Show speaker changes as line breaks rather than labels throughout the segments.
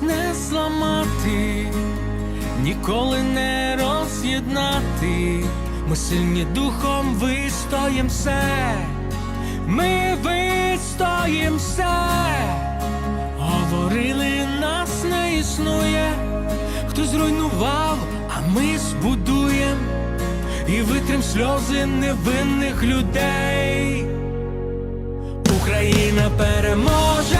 нас не зламати, ніколи не роз'єднати. Ми сильні духом вистоїм все, ми вистоїм все. Говорили, нас не існує, хто зруйнував, а ми збудуєм і витрим сльози невинних людей. Україна переможе,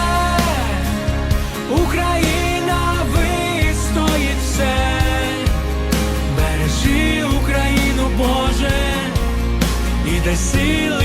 бережи Україну,